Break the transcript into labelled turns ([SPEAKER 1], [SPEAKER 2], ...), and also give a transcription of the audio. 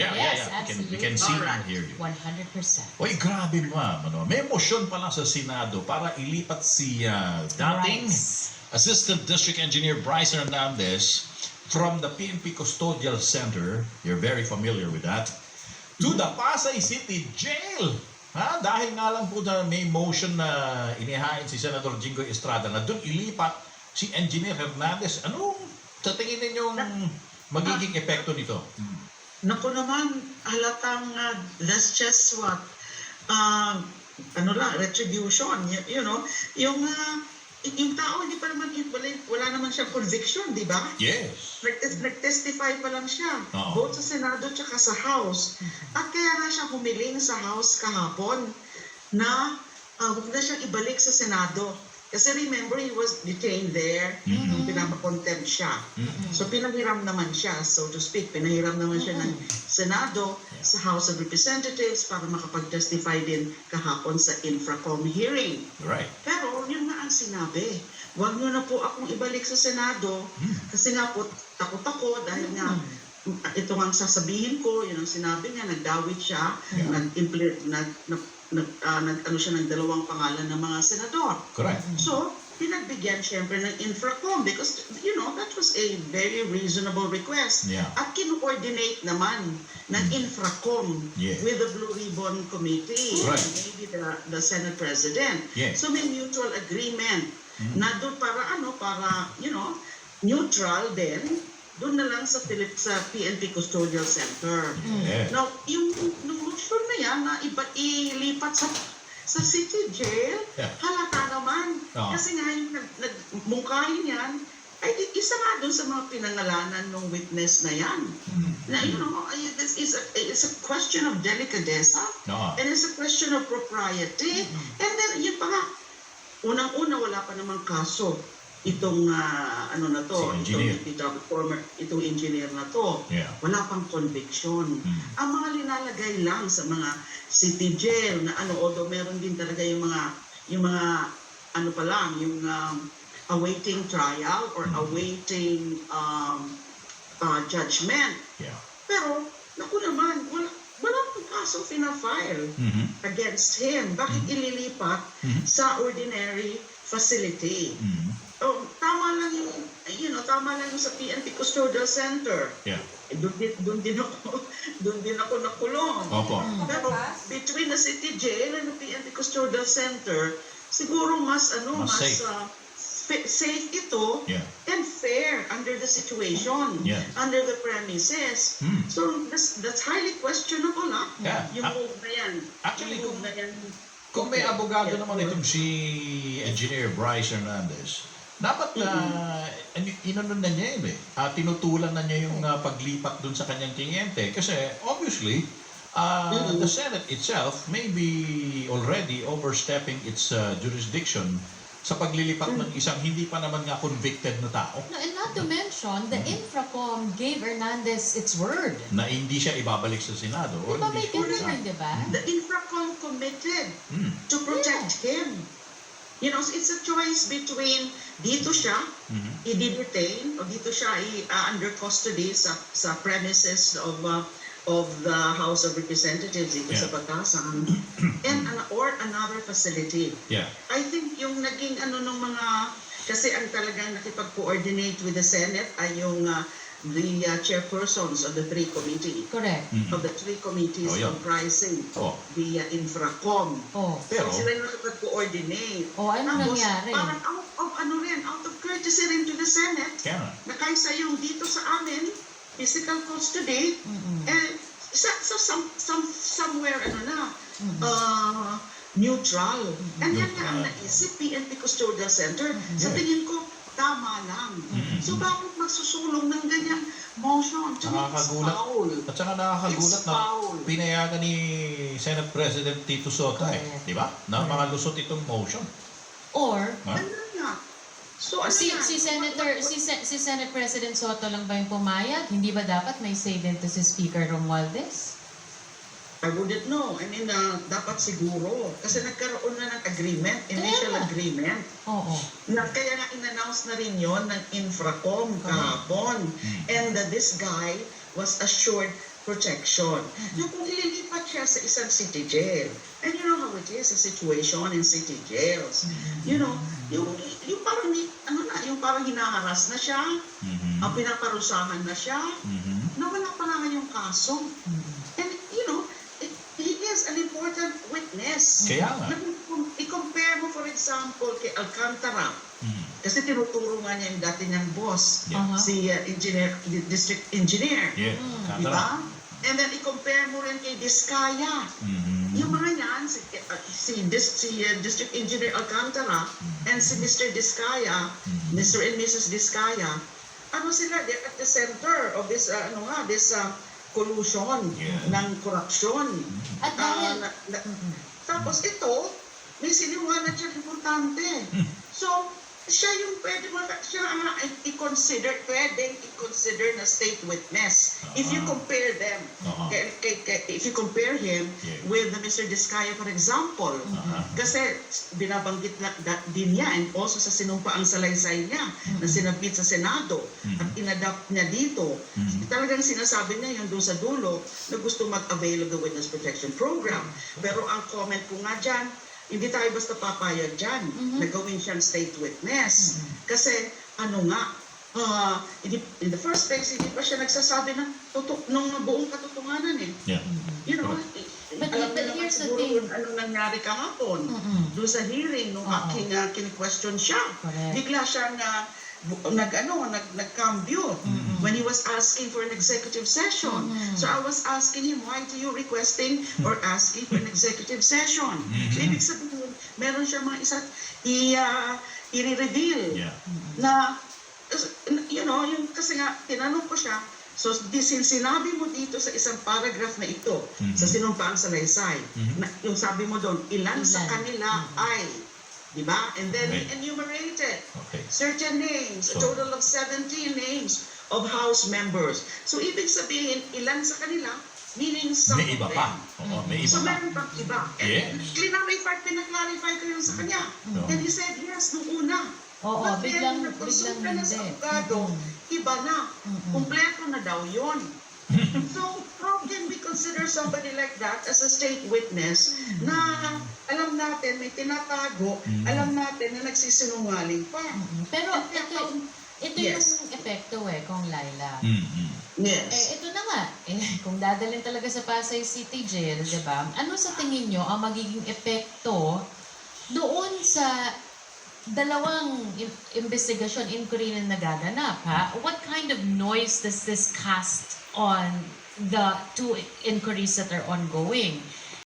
[SPEAKER 1] Yeah,
[SPEAKER 2] Yes,
[SPEAKER 1] yeah, yeah. We can, we can see
[SPEAKER 3] Alright.
[SPEAKER 1] and hear you.
[SPEAKER 2] 100%.
[SPEAKER 1] Uy, grabe ma'am. Ano? May motion pa lang sa Senado para ilipat si ah, dating
[SPEAKER 2] Rights.
[SPEAKER 1] Assistant District Engineer Bryce Hernandez from the PNP Custodial Center, you're very familiar with that, to the Pasay City Jail. Ha? Dahil nga lang po na may motion na inihain si Senator Jingoy Estrada na doon ilipat si Engineer Hernandez. Anong sa tingin ninyong magiging epekto nito?
[SPEAKER 3] Naku naman, halatang uh, that's just what, uh, ano lang, retribution, you, you know, yung, uh, yung tao hindi pa naman, wala, wala naman siyang conviction, di ba?
[SPEAKER 1] Yes.
[SPEAKER 3] Nag- Nag-testify pa lang siya,
[SPEAKER 1] Oo.
[SPEAKER 3] both sa Senado at sa House. At kaya nga siya humiling sa House kahapon na uh, huwag na siyang ibalik sa Senado. Kasi remember, he was detained there
[SPEAKER 1] Mhm.
[SPEAKER 3] nung pinapakontempt siya.
[SPEAKER 1] Mhm.
[SPEAKER 3] So pinahiram naman siya, so to speak, pinahiram naman siya ng Senado sa House of Representatives para makapag-testify din kahapon sa Infracom hearing.
[SPEAKER 1] Right.
[SPEAKER 3] Pero yun nga ang sinabi, huwag niyo na po akong ibalik sa Senado kasi nga po takot ako dahil nga ito nga ang sasabihin ko, yun ang sinabi niya, nagdawit siya,
[SPEAKER 1] Yeah.
[SPEAKER 3] nag-implement, nag, nag, nag, ah, nag- ano siya ng dalawang pangalan ng mga senador.
[SPEAKER 1] Correct.
[SPEAKER 3] So, pinagbigyan siyempre ng Infracom because, you know, that was a very reasonable request.
[SPEAKER 1] Yeah.
[SPEAKER 3] At kino-coordinate naman ng Infracom
[SPEAKER 1] Yeah.
[SPEAKER 3] with the Blue Ribbon Committee
[SPEAKER 1] Right.
[SPEAKER 3] and maybe the, the Senate President.
[SPEAKER 1] Yeah.
[SPEAKER 3] So may mutual agreement na doon para ano, para, you know, neutral din, doon na lang sa, Philip, sa PNP Custodial Center.
[SPEAKER 1] Yeah.
[SPEAKER 3] Now, yung, yung motion na yan na iba, ilipat sa sa city jail,
[SPEAKER 1] Yeah.
[SPEAKER 3] halata naman.
[SPEAKER 1] Oo.
[SPEAKER 3] Kasi nga yung nag, nagmungkahin yan, ay di- isa nga doon sa mga pinangalanan ng witness na yan. Na, you know, ay, this is a, it's a question of delicadeza,
[SPEAKER 1] Oo.
[SPEAKER 3] and it's a question of propriety, and then yun pa nga, unang-una wala pa namang kaso itong ah, ano na to,
[SPEAKER 1] Si engineer.
[SPEAKER 3] itong, itong former itong engineer na to.
[SPEAKER 1] Yeah.
[SPEAKER 3] Wala pang conviction.
[SPEAKER 1] Mm.
[SPEAKER 3] Ang mga linalagay lang sa mga city jail na ano, although meron din talaga yung mga yung mga ano pa lang, yung um, awaiting trial or
[SPEAKER 1] Mm.
[SPEAKER 3] awaiting um, uh, judgment.
[SPEAKER 1] Yeah.
[SPEAKER 3] Pero, naku naman, wala, wala pang kaso fina-file
[SPEAKER 1] Mhm.
[SPEAKER 3] against him. Bakit ililipat
[SPEAKER 1] Mhm.
[SPEAKER 3] sa ordinary facility?
[SPEAKER 1] Mhm.
[SPEAKER 3] Oh, tama lang yung, you know, tama lang yung sa PNP Custodial Center.
[SPEAKER 1] Yeah.
[SPEAKER 3] Eh, Doon din, doon din ako, doon din ako nakulong.
[SPEAKER 1] Opo.
[SPEAKER 3] Pero between the city jail and the PNP Custodial Center, siguro mas ano,
[SPEAKER 1] Mas
[SPEAKER 3] mas,
[SPEAKER 1] safe.
[SPEAKER 3] ah, fa- safe ito
[SPEAKER 1] Yeah.
[SPEAKER 3] and fair under the situation,
[SPEAKER 1] Yeah.
[SPEAKER 3] under the premises.
[SPEAKER 1] Hmm.
[SPEAKER 3] So that's, that's highly questionable, ha?
[SPEAKER 1] Yeah.
[SPEAKER 3] Yung
[SPEAKER 1] Ah,
[SPEAKER 3] move na yan.
[SPEAKER 1] actually,
[SPEAKER 3] yung move na yan.
[SPEAKER 1] Kung may abogado naman itong si Engineer Bryce Hernandez, dapat na uh, inanon na niya yun eh. Ah, tinutulan na niya yung ah, paglipat dun sa kanyang kliyente. Kasi obviously, ah,
[SPEAKER 3] Mhm.
[SPEAKER 1] the Senate itself may be already overstepping its ah, jurisdiction sa paglilipat ng isang hindi pa naman nga convicted na tao
[SPEAKER 2] No, and not to mention, the Infracom gave Hernandez its word.
[SPEAKER 1] na hindi siya ibabalik sa Senado.
[SPEAKER 2] Di
[SPEAKER 1] or
[SPEAKER 2] ba
[SPEAKER 1] hindi
[SPEAKER 2] may ganun, di ba?
[SPEAKER 3] The Infracom committed
[SPEAKER 1] Hmm.
[SPEAKER 3] to protect him. You know, it's a choice between dito siya,
[SPEAKER 1] Mhm.
[SPEAKER 3] i-detain, o dito siya i, uh, under custody sa, sa premises of uh, of the House of Representatives dito
[SPEAKER 1] Yeah.
[SPEAKER 3] sa Batasan, and an, or another facility.
[SPEAKER 1] Yeah.
[SPEAKER 3] I think yung naging ano ng mga, kasi ang talagang nakipag-coordinate with the Senate ay yung uh, the uh, chairpersons of the three committee,
[SPEAKER 2] Correct.
[SPEAKER 1] Mhm.
[SPEAKER 3] of the three committees
[SPEAKER 1] Oh, yeah.
[SPEAKER 3] comprising
[SPEAKER 1] Oh.
[SPEAKER 3] the uh, Infracom.
[SPEAKER 2] Oh.
[SPEAKER 1] Pero,
[SPEAKER 3] so sila yung nakipag-coordinate.
[SPEAKER 2] Oh, ano
[SPEAKER 3] Tapos,
[SPEAKER 2] nangyari?
[SPEAKER 3] parang out of ano rin, out of courtesy rin to the Senate,
[SPEAKER 1] kaya nga.
[SPEAKER 3] na kaysa yung dito sa amin, physical custody,
[SPEAKER 2] Mm-mm.
[SPEAKER 3] eh, sa, sa some, some, somewhere, ano na,
[SPEAKER 2] Mhm.
[SPEAKER 3] uh, neutral. And yan nga ang naisip PNP Custodial Center. Sa tingin ko, tama lang.
[SPEAKER 1] Mhm.
[SPEAKER 3] So bakit magsusulong ng ganyang motion? To
[SPEAKER 1] Nakakagulat.
[SPEAKER 3] foul.
[SPEAKER 1] At saka nakakagulat na pinayagan ni Senate President Tito Soto eh.
[SPEAKER 2] Correct.
[SPEAKER 1] Di ba? Na mga lusot itong motion.
[SPEAKER 2] Or,
[SPEAKER 1] Ha?
[SPEAKER 3] Ano nga? So ano
[SPEAKER 2] si,
[SPEAKER 3] yan?
[SPEAKER 2] si Senator, si, Sen- si Senate President Soto lang ba yung pumayag? Hindi ba dapat may say din to si Speaker Romualdez?
[SPEAKER 3] I wouldn't know. I mean, uh, dapat siguro. Kasi nagkaroon na ng agreement, initial
[SPEAKER 2] Kaya nga.
[SPEAKER 3] agreement.
[SPEAKER 2] Oo.
[SPEAKER 3] Na, kaya nga in-announce na rin yon ng Infracom kahapon. And that this guy was assured protection. Yung kung ililipat siya sa isang city jail, and you know how it is, a situation in city jails. You know, yung, yung parang, ni- ano na, yung parang hinaharas na siya,
[SPEAKER 1] Mhm.
[SPEAKER 3] ang pinaparusahan na siya,
[SPEAKER 1] Mhm.
[SPEAKER 3] nawala pa naman yung kaso. And, you know, it, he is an important witness.
[SPEAKER 1] Kaya nga.
[SPEAKER 3] Kung I-compare mo, for example, kay Alcantara,
[SPEAKER 1] Mhm.
[SPEAKER 3] kasi tinuturo nga niya yung dati niyang boss,
[SPEAKER 1] Yeah.
[SPEAKER 2] Aha.
[SPEAKER 3] si uh, engineer, di- district engineer.
[SPEAKER 1] Yeah.
[SPEAKER 2] Mm.
[SPEAKER 3] Di
[SPEAKER 1] Kantara.
[SPEAKER 3] ba? And then i-compare mo rin kay Diskaya.
[SPEAKER 1] Mhm.
[SPEAKER 3] Yung mga yan, si, uh, si, dis, si uh, District Engineer Alcantara and si Mr. Diskaya, Mr. and Mrs. Diskaya, ano sila, they're at the center of this, uh, ano nga, this uh, collusion
[SPEAKER 1] Yeah.
[SPEAKER 3] ng korupsyon.
[SPEAKER 2] At
[SPEAKER 3] Ah,
[SPEAKER 2] dahil,
[SPEAKER 3] na- na- tapos ito, may siniwanag siya importante. So, siya yung pwede mo, siya ang i-consider, pwedeng i-consider na state witness. If you
[SPEAKER 1] Ah.
[SPEAKER 3] compare them,
[SPEAKER 1] Oo.
[SPEAKER 3] kay, kay, kay- if you compare him
[SPEAKER 1] Yeah.
[SPEAKER 3] with the Mr. Diskaya, for example,
[SPEAKER 1] Aha.
[SPEAKER 3] kasi binabanggit na, da- din niya and also sa sinumpaang salaysay niya na sinabit sa Senado at inadapt niya dito. Talagang sinasabi niya yung doon sa dulo na gusto mag-avail of the Witness Protection Program. Pero ang comment ko nga dyan, hindi tayo basta papayag dyan na gawin siyang state witness. Kasi ano nga, ah, hindi- in the first place, hindi pa siya nagsasabi ng, tutok, ng buong katotohanan eh.
[SPEAKER 1] Yeah.
[SPEAKER 3] You know,
[SPEAKER 2] But-
[SPEAKER 3] alam
[SPEAKER 2] but
[SPEAKER 3] niyo naman
[SPEAKER 2] here's the
[SPEAKER 3] siguro
[SPEAKER 2] thing.
[SPEAKER 3] yun, anong nangyari kahapon.
[SPEAKER 2] Mm-mm.
[SPEAKER 3] Doon sa hearing, nung
[SPEAKER 2] Oo.
[SPEAKER 3] aking uh, kini-question siya,
[SPEAKER 2] Correct.
[SPEAKER 3] bigla siyang uh, nag, ano, nag, nag-cambio when he was asking for an executive session. So I was asking him, why do you requesting or asking for an executive session? So ibig sabihin, meron siya mga isa, i, uh, i-reveal
[SPEAKER 1] Yeah.
[SPEAKER 3] na, you know, yung kasi nga, tinanong ko siya, so sin- sinabi mo dito sa isang paragraph na ito,
[SPEAKER 1] Mhm.
[SPEAKER 3] sa sinumpaang salaysay,
[SPEAKER 1] Mhm.
[SPEAKER 3] na, yung sabi mo doon, ilan, sa
[SPEAKER 2] Ilan.
[SPEAKER 3] kanila ay, di ba? And then
[SPEAKER 1] Okay.
[SPEAKER 3] he enumerated
[SPEAKER 1] Okay.
[SPEAKER 3] certain names, a
[SPEAKER 1] So-
[SPEAKER 3] total of 17 names of House members. So ibig sabihin, ilan sa kanila, meaning some
[SPEAKER 1] May iba
[SPEAKER 3] of
[SPEAKER 1] pa. Oo, may iba
[SPEAKER 3] So
[SPEAKER 1] pa.
[SPEAKER 3] meron pang iba. And
[SPEAKER 1] Yes.
[SPEAKER 3] clarify, pinaklarify ko yun sa kanya.
[SPEAKER 1] No.
[SPEAKER 3] And he said, yes, nung una.
[SPEAKER 2] Oo,
[SPEAKER 3] But then,
[SPEAKER 2] biglang-
[SPEAKER 3] nag-consult
[SPEAKER 2] biglang
[SPEAKER 3] ka na sa
[SPEAKER 2] hindi.
[SPEAKER 3] abogado, iba na.
[SPEAKER 2] Mm-mm.
[SPEAKER 3] Kompleto na daw yun. so, how can we consider somebody like that as a state witness na alam natin, may tinatago,
[SPEAKER 1] Mm.
[SPEAKER 3] alam natin na nagsisinungaling pa.
[SPEAKER 2] pero ito, ito
[SPEAKER 3] Yes.
[SPEAKER 2] yung epekto eh, kung Laila.
[SPEAKER 1] Mhm.
[SPEAKER 2] Eh,
[SPEAKER 3] Yes.
[SPEAKER 2] ito na nga, eh, kung dadalhin talaga sa Pasay City Jail, di ba? Ano sa tingin nyo ang magiging epekto doon sa dalawang investigasyon, inquiry na nagaganap, ha? What kind of noise does this cast on the two inquiries that are ongoing?